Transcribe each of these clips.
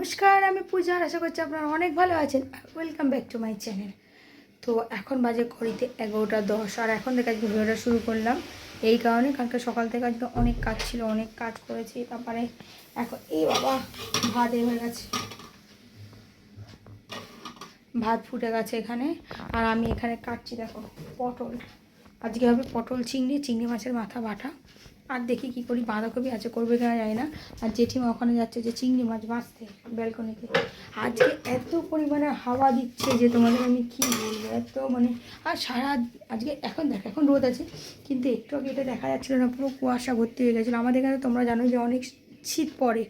নমস্কার, আমি পূজা, আশা করছি আপনারা অনেক ভালো আছেন। Welcome back to my channel তো এখন বাজে ঘড়িতে এগারোটা দশ, আর এখন থেকে আজকে ভিডিওটা শুরু করলাম। এই কারণে কালকে সকাল থেকে আজকে অনেক কাজ ছিল, অনেক কাজ করেছি তারপরে এখন এই বাবা, ভাত এ হয়ে গেছে। ভাত ফুটে গেছে এখানে, আর আমি এখানে কাটছি, দেখো, পটল। আজকে হবে পটল চিংড়ি চিংড়ি মাছের মাথা বাটা। আর দেখি কি করি, বাঁধাকপি আছে, করবে কিনা যায় না। আর জেঠিমা ওখানে যাচ্ছে যে চিংড়ি মাছ বাঁচতে ব্যালকনিতে। আজকে এত পরিমাণে হাওয়া দিচ্ছে যে তোমাদের আমি কী বলব? এত মানে আর সারা আজকে এখন দেখ, এখন রোদ আছে, কিন্তু একটু আগে এটা দেখা যাচ্ছিল না, পুরো কুয়াশা ভর্তি হয়ে গেছিল। আমাদের এখানে তোমরা জানো যে অনেক শীত পড়ে।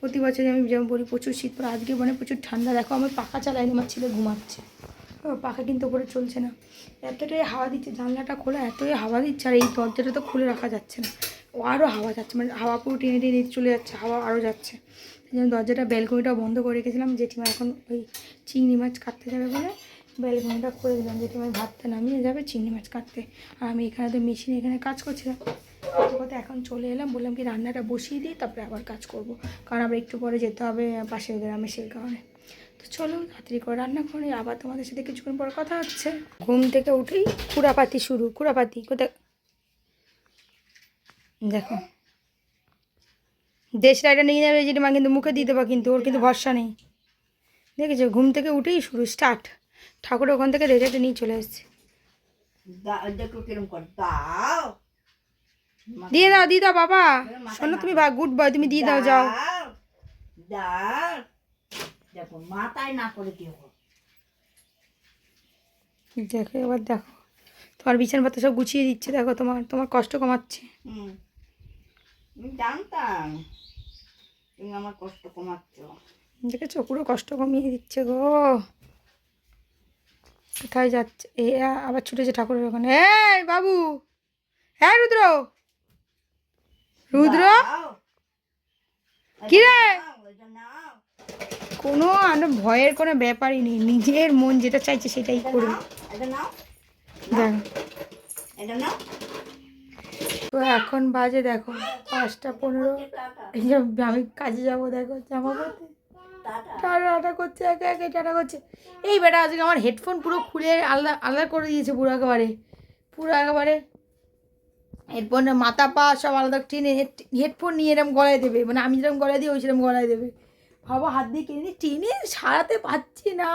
প্রতি বছর আমি যেমন বলি, প্রচুর শীত পড়ে। আজকে মানে প্রচুর ঠান্ডা। দেখো, আমার পাখা চালায়নি, আমার ছেলে ঘুমাচ্ছে। পাখা কিন্তু ওপরে চলছে না। এতটাই হাওয়া দিচ্ছে, জানলাটা খোলা এতই হাওয়া দিচ্ছে, আর এই দরজাটা তো খুলে রাখা যাচ্ছে না। ও আরও হাওয়া যাচ্ছে মানে হাওয়া পুরো টেনে টেনে চলে যাচ্ছে, হাওয়া আরও যাচ্ছে। সেই জন্য দরজাটা ব্যালকনিটা বন্ধ করে রেখেছিলাম, জেঠিমা এখন ওই চিংড়ি মাছ কাটতে যাবে বলে ব্যালকনিটা খুলে দিলাম জেঠিমা ভাতটা নামিয়ে যাবে চিংড়ি মাছ কাটতে। আর আমি এখানে তো মেশিনে এখানে কাজ করছিলাম। করতে এখন চলে এলাম, বললাম কি রান্নাটা বসিয়ে দিই, তারপরে আবার কাজ করব। কারণ আবার একটু পরে যেতে হবে পাশের গ্রামে, সেই কারণে। তো চলো তাড়াতাড়ি করে রান্না করে আবার তোমাদের সাথে কিছুক্ষণ পর কথা হচ্ছে। ঘুম থেকে উঠেই কুড়াপাতি শুরু কুড়াপাতি। কোথায় দেখো। দেশ রাইডার নিয়ে যাবে যেটা মা কিন্তু মুখে দিয়ে দেবো কিন্তু ওর কিন্তু ভরসা নেই। দেখেছ? ঘুম থেকে উঠেই শুরু স্টার্ট ঠাকুর ওখান থেকে রেজাল্টে নিয়ে চলে এসছে। দিয়ে দাও দিয়ে দাও বাবা। শোনো তুমি গুড বয় তুমি দিয়ে দাও যাও। দেখো মাথায় না করে দিও দেখো এবার দেখো। তোমার বিছানা পাতা সব গুছিয়ে দিচ্ছে দেখো তোমার তোমার কষ্ট কমাচ্ছে। হুম। জানতাম তুমি আমার কষ্ট কমাচ্ছ। দেখেছ পুরো কষ্ট কমিয়ে দিচ্ছে গো। কোথায় যাচ্ছে? এ আবার ছুটেছে ঠাকুরের ওখানে। এই বাবু! হ্যাঁ রুদ্র! রুদ্র? দাও। কোনো আর ভয়ের কোনো ব্যাপারই নেই। নিজের মন যেটা চাইছে সেটাই করবে। দেখো তো এখন বাজে দেখো পাঁচটা পনেরো। এই যে আমি কাজে যাব দেখো জামা পড়তে টাটা। করছে একে একে টাটা করছে। এই বেটা আজকে আমার হেডফোন পুরো খুলে আলাদা আলাদা করে দিয়েছে পুরো একেবারে। পুরো একেবারে হেডফোনের মাথা পা সব আলাদা টেনে হেডফোন নিয়ে এরকম গলায় দেবে। মানে আমি যেরকম গলায় দিই ওই সেরকম গলায় দেবে। ভাবো হাত দিয়ে কিনে টেনে সারাতে পারছি না।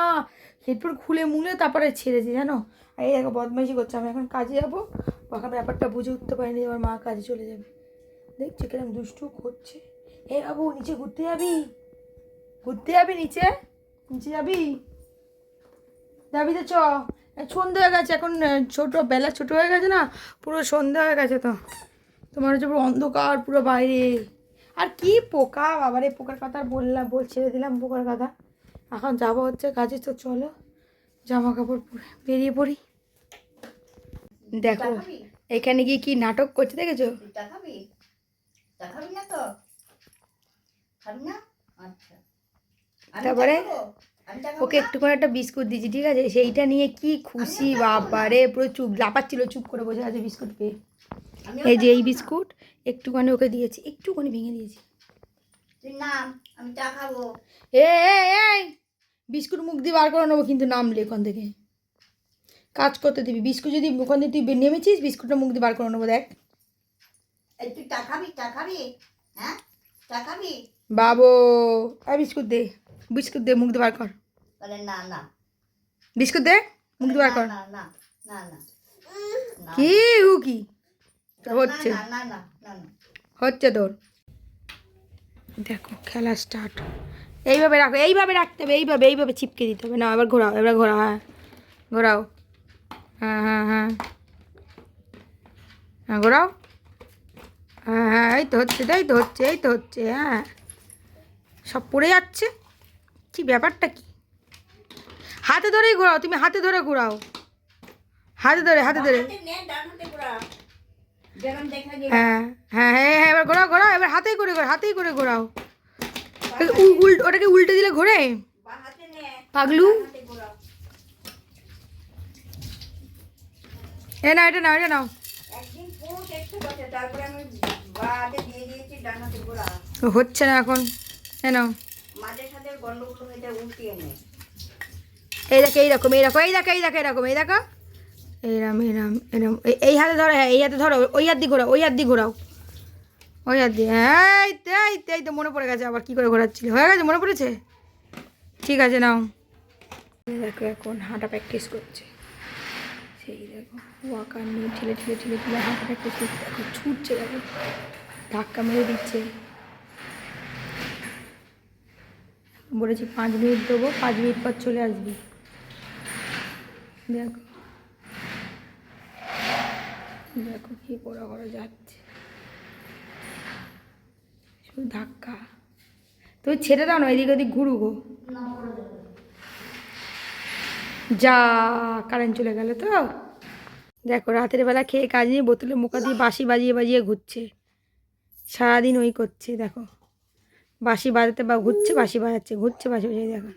হেডফোন খুলে মুলে তারপরে ছেড়েছি, জানো? এই দেখো, বদমাইশি করছে। আমি এখন কাজে যাব। এখন ব্যাপারটা বুঝে উঠতে পারিনি আমার মা কাজে চলে যাবে। দেখছি কিরম দুষ্টু করছে? এ বাবু, নিচে ঘুরতে যাবি? ঘুরতে যাবি নিচে? নিচে যাবি? যাবি তো চ। সন্ধে হয়ে গেছে এখন ছোট, বেলা ছোট হয়ে গেছে না? পুরো সন্ধে হয়ে গেছে তো। তোমার হচ্ছে পুরো অন্ধকার, পুরো বাইরে। আর কি পোকা বাবারে পোকার কথা বললাম বল ছেড়ে দিলাম পোকার কথা। এখন যাব হচ্ছে কাজে তো চলো জামা কাপড় পরে বেরিয়ে পড়ি। দেখো এখানে গিয়ে কি নাটক করছে দেখেছ? আচ্ছা। তারপরে? ওকে না? একটুখানি একটা বিস্কুট দিয়েছি ঠিক আছে? সেইটা নিয়ে কি খুশি বাবারে পুরো চুপ লাপাচ্ছিল চুপ করে বসে আছে বিস্কুট পেয়ে এই যে এই বিস্কুট একটুখানি ওকে দিয়েছি একটুখানি ভেঙে দিয়েছি। নাম এই! বিস্কুট মুখ দিয়ে বার করে নেব কিন্তু নামলে ওখান থেকে। কাজ করতে দিবি বিস্কুট যদি ওখান থেকে তুই নেমেছিস বিস্কুটটা মুখ দিয়ে বার করে নেব দেখ। তুই হ্যাঁ? বাবু আর বিস্কুট দে বিস্কুট দে মুখ দিয়ে বার কর। না না। বিস্কুট দে মুখ দিয়ে বার কর। না না না কি হু কি? হচ্ছে। হচ্ছে তোর দেখো খেলা স্টার্ট এইভাবে রাখো এইভাবে রাখতে হবে এইভাবে এইভাবে চিপকে দিতে হবে। না এবার ঘোরাও এবার ঘোরাও হ্যাঁ। ঘোরাও। হ্যাঁ হ্যাঁ হ্যাঁ। হ্যাঁ ঘোরাও। হ্যাঁ হ্যাঁ এই তো হচ্ছে এই তো হচ্ছে এই তো হচ্ছে হ্যাঁ। সব পড়ে যাচ্ছে। কি ব্যাপারটা কি? হাতে ধরেই ঘোরাও তুমি হাতে ধরে ঘোরাও। হাতে ধরে হাতে ধরে। হ্যাঁ হ্যাঁ হ্যাঁ হ্যাঁ এবার ঘোরাও ঘোরাও এবার হাতেই করে ঘোরাও হাতেই করে ঘোরাও। উ- উল্ট ওটাকে উল্টে দিলে ঘোরে? বা হাতে নে, পাগলু? এ না এটা নাও এটা নাও। হচ্ছে না এখন। এ নাও। উল্টিয়ে এই দেখো এইরকম এইরকম এই দেখো এই দেখো এই দেখো। এইরম এরম এই- এই হাতে ধরো হ্যাঁ এই হাতে ধরো, ওই হাত দিয়ে ঘোরাও, ওই হাত দিয়ে ঘোরাও। ওই হাত দিয়ে হ্যাঁ এই তো এই তো, মনে পড়ে গেছে আবার কি করে ঘোরাচ্ছিল। হয়ে গেছে, মনে পড়েছে? ঠিক আছে, নাও। দেখো, এখন হাঁটা প্র্যাকটিস করছে। সেই দেখো ওয়াকার নিয়ে ঠেলে ঠেলে ঠেলে ঠেলে হাঁটা প্র্যাকটিস করছে। দেখো, ছুটছে, দেখো, ধাক্কা মেরে দিচ্ছে। বলেছি, পাঁচ মিনিট দেবো, পাঁচ মিনিট পর চলে আসবি। দেখো। দেখো কি করা করা যাচ্ছে। শুধু ধাক্কা। তুমি ছেড়ে দাও না এদিক ওদিক ঘুরু গো। যা কারেন্ট চলে গেল তো। দেখো রাতের বেলা খেয়ে কাজ নিয়ে বোতলে মুখা দিয়ে বাঁশি বাজিয়ে বাজিয়ে ঘুরছে। সারাদিন ওই করছে দেখো। বাঁশি বাজাতে বা ঘুরছে বাঁশি বাজাচ্ছে ঘুরছে বাঁশি বাজিয়ে দেখো।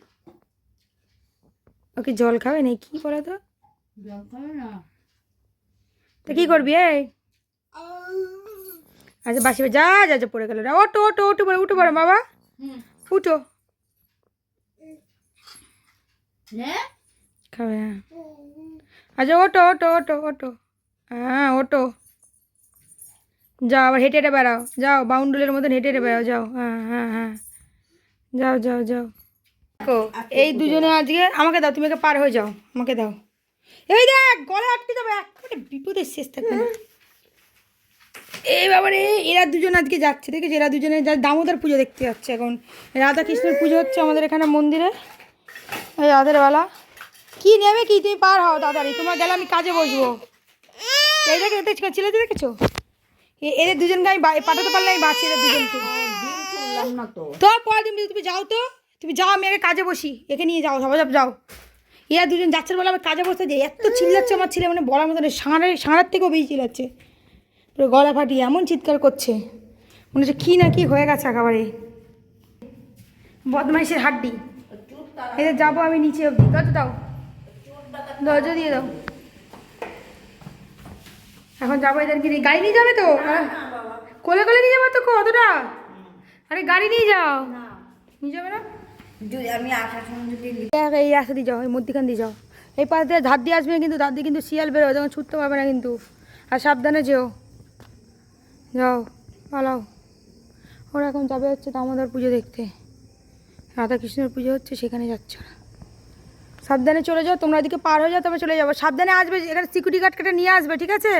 ওকে জল খাবে নেই কী করে তো? জল খাবে না। তো কী করবি এই? আচ্ছা বাসি যা যা যা পড়ে গেল রে। ওটো ওটো ওটো পড়ে উঠো পড়ে বাবা। উঠো। খাবে হ্যাঁ। আচ্ছা ওটো ওটো ওটো ওটো হ্যাঁ ওটো যাও আবার হেঁটে হেঁটে বেড়াও। যাও বাউন্ডুলের মতন হেঁটে হেঁটে বেড়াও যাও। হ্যাঁ হ্যাঁ হ্যাঁ। যাও যাও যাও। এই দুজনে আজকে আমাকে দাও তুমি একে পার হয়ে যাও। আমাকে দাও। এই দেখ, গলা আটকে যাবে, একেবারে বিপদের শেষ থাকবে এই এরা দুজন আজকে যাচ্ছে, দেখেছি? এরা দুজনে যা দামোদর পুজো দেখতে যাচ্ছে এখন। রাধা কৃষ্ণের পুজো হচ্ছে আমাদের এখানে মন্দিরে, এই রাতের বেলা কি নেবে কি? তুমি পার হও তাড়াতাড়ি তোমার গেলে আমি কাজে বসবো। এই দেখে, এটা ছেলে দেখেছ? এদের দুজনকে আমি পাঠাতে পারলে আমি বাঁচি এদের দুজনকে। তো পরের দিন তুমি যাও তো, তুমি যাও, আমি আগে কাজে বসি। একে নিয়ে যাও, সবাই সব যাও। এরা দুজন যাচ্ছে বলে আমার কাজে বসতে যাই এত চিল্লাচ্ছে আমার ছেলে মানে বলার মতো সাঁড়ের সাঁড়ার থেকেও বেশি চিল্লাচ্ছে। পুরো গলা ফাটিয়ে এমন চিৎকার করছে। মনে হচ্ছে কী না কি হয়ে গেছে একেবারে। বদমাইশের হাড্ডি। এদের যাব আমি নিচে অবধি। দরজা দাও। দরজা দিয়ে দাও। এখন যাব এদেরকে নিয়ে। গাড়ি নিয়ে যাবে তো? কোলে কোলে নিয়ে যাবে তো কতটা আরে গাড়ি নিয়ে যাও। নিয়ে যাবে না? এই রাস্তা দিয়ে যাও, এই মধ্যিখান দিয়ে যাও। এই পাশ দিয়ে ধার দিয়ে আসবে কিন্তু, ধার দিয়ে কিন্তু শিয়াল বেরোয়, তখন ছুটতে পারবে না কিন্তু। আর সাবধানে যেও। যাও, পালাও। ওরা এখন যাবে হচ্ছে দামোদর পুজো দেখতে। রাধাকৃষ্ণের পুজো হচ্ছে সেখানে যাচ্ছে সাবধানে চলে যাও, তোমরা ওদিকে পার হয়ে যাও, তবে চলে যাব। সাবধানে আসবে, এখানে সিকিউরিটি গার্ড কেটে নিয়ে আসবে, ঠিক আছে?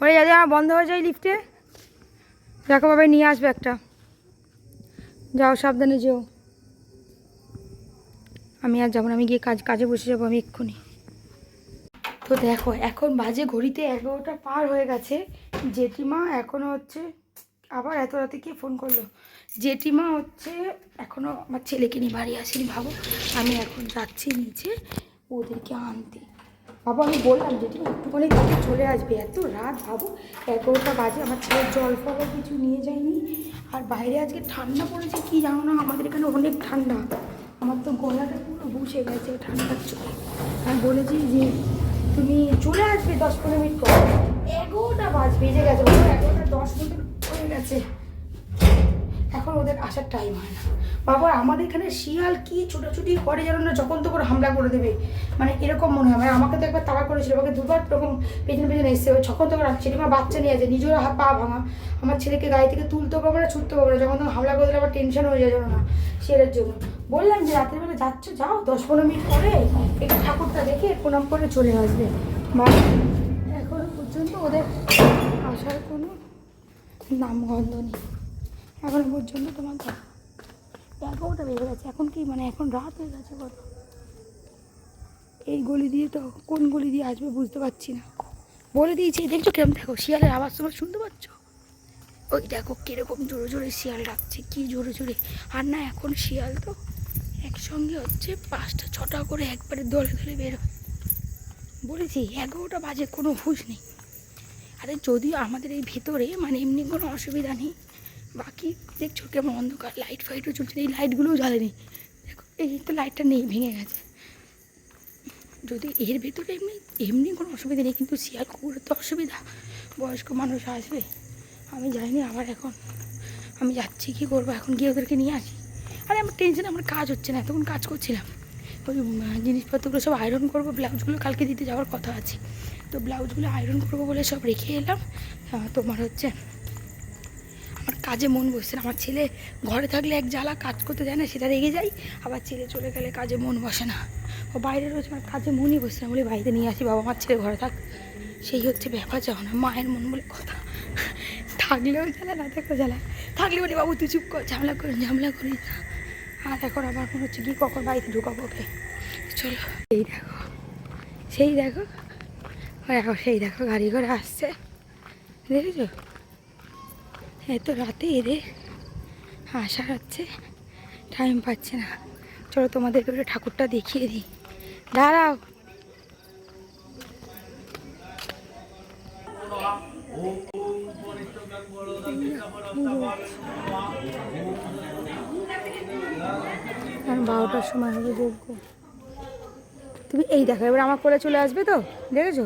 ওরা যাতে আমার বন্ধ হয়ে যায় লিফটে দেখো বাবা নিয়ে আসবে একটা। যাও, সাবধানে যেও। আমি আর যাব আমি গিয়ে কাজ, কাজে বসে যাব আমি এক্ষুনি। তো দেখো, এখন বাজে ঘড়িতে এগারোটা পার হয়ে গেছে। জেঠিমা এখনও হচ্ছে, আবার এত রাতে কে ফোন করল? জেঠিমা হচ্ছে এখনও আমার ছেলেকে নিয়ে বাড়ি আসেনি ভাবো। আমি এখন যাচ্ছি নিচে ওদেরকে আনতে। বাবা, আমি বললাম, জেঠিমা, একটুখানি দেখে চলে আসবে। এত রাত ভাবো, এগারোটা বাজে, আমার ছেলের জল ফল কিছু নিয়ে যায়নি। আর বাইরে আজকে ঠান্ডা পড়েছে, কি জানো না, আমাদের এখানে অনেক ঠান্ডা। আমার তো গলাটা পুরো বসে গেছে ঠান্ডার চলে আমি বলেছি যে, তুমি চলে আসবে দশ পনেরো মিনিট পর। এগারোটা বাজ বেজে গেছে। এগারোটা দশ মিনিট হয়ে গেছে। এখন ওদের আসার টাইম হয় না। বাবা, আমাদের এখানে শিয়াল কি ছোটাছুটি করে যেন না যখন তখন হামলা করে দেবে? মানে এরকম মনে হয়। মানে আমাকে তো একবার তাড়া করেছিল, আমাকে দুবার এরকম পেছনে পেছনে এসছে। যখন তখন রাখছে আমার বাচ্চা নিয়ে আছে। নিজের হাত পা ভাঙা। আমার ছেলেকে গায়ে থেকে তুলতে পারব না ছুটতে পারব না। যখন তখন হামলা করে দিলে আমার টেনশন হয়ে যায় না শিয়ালের জন্য। বললাম যে রাতের বেলা যাচ্ছ? যাও, দশ পনেরো মিনিট পরে একটু ঠাকুরটা দেখে প্রণাম করে চলে আসবে। বা এখনও পর্যন্ত ওদের আসার কোনো নামগন্ধ নেই। এখনও পর্যন্ত তোমার এগারোটা বেজে গেছে। এখন কি মানে এখন রাত হয়ে গেছে কত এই গলি দিয়ে তো, কোন গলি দিয়ে আসবে বুঝতে পারছি না। বলে দিয়েছি দেখছ কেমন? দেখো, শিয়ালের আওয়াজ তোমার শুনতে পাচ্ছ? ওই দেখো, কীরকম জোরে জোরে শিয়াল ডাকছে, কি জোরে জোরে। আর না, এখন শিয়াল তো একসঙ্গে হচ্ছে পাঁচটা, ছটা করে একবারে দলে দলে বের হয়। বলেছি, এগারোটা বাজে, কোনো হুঁশ নেই। আরে, যদিও আমাদের এই ভেতরে মানে এমনি কোনো অসুবিধা নেই বাকি দেখছ কেমন অন্ধকার লাইট ফাইটও চলছে, এই লাইটগুলোও জ্বালেনি। দেখো, এই তো লাইটটা নেই, ভেঙে গেছে। যদি এর ভেতরে এমনি এমনি কোনো অসুবিধা নেই, কিন্তু শিয়াল কুকুরের তো অসুবিধা। বয়স্ক মানুষ আসবে, আমি যাইনি আবার এখন। আমি যাচ্ছি, কি করব? এখন গিয়ে ওদেরকে নিয়ে আসি। আরে আমার টেনশন আমার কাজ হচ্ছে না তখন কাজ করছিলাম। ওই জিনিসপত্রগুলো সব আয়রন করব ব্লাউজগুলো কালকে দিতে যাওয়ার কথা আছে। তো ব্লাউজগুলো আয়রন করব বলে সব রেখে এলাম। তোমার হচ্ছে আমার কাজে মন বসছে না। আমার ছেলে ঘরে থাকলে এক জ্বালা কাজ করতে যায় না, সেটা রেগে যাই আবার ছেলে চলে গেলে কাজে মন বসে না। ও বাইরে রয়েছে, আমার কাজে মনই বসছে না। বলে, বাড়িতে নিয়ে আসি বাবা, আমার ছেলে ঘরে থাক। সেই হচ্ছে ব্যাপার যাও না মায়ের মন বলে কথা। থাকলেও জ্বালা, না থাকলেও জ্বালা। থাকলে বলে, বাবু, তুই চুপ কর, ঝামেলা করে, ঝামেলা করিস না। আর এখন আবার মনে হচ্ছে কি কখন বাড়িতে ঢুকাবো ওকে? চলো, এই দেখো, সেই দেখো দেখো, সেই দেখো, গাড়ি করে আসছে। দেখেছ? এত রাতে এদের আসা হচ্ছে। টাইম পাচ্ছে না। চলো তোমাদেরকে একটু ঠাকুরটা দেখিয়ে দিই। দাঁড়াও। বারোটার সময় হবে যোগ্য তুমি এই দেখো, এবার আমার কোলে চলে আসবে তো? দেখেছ?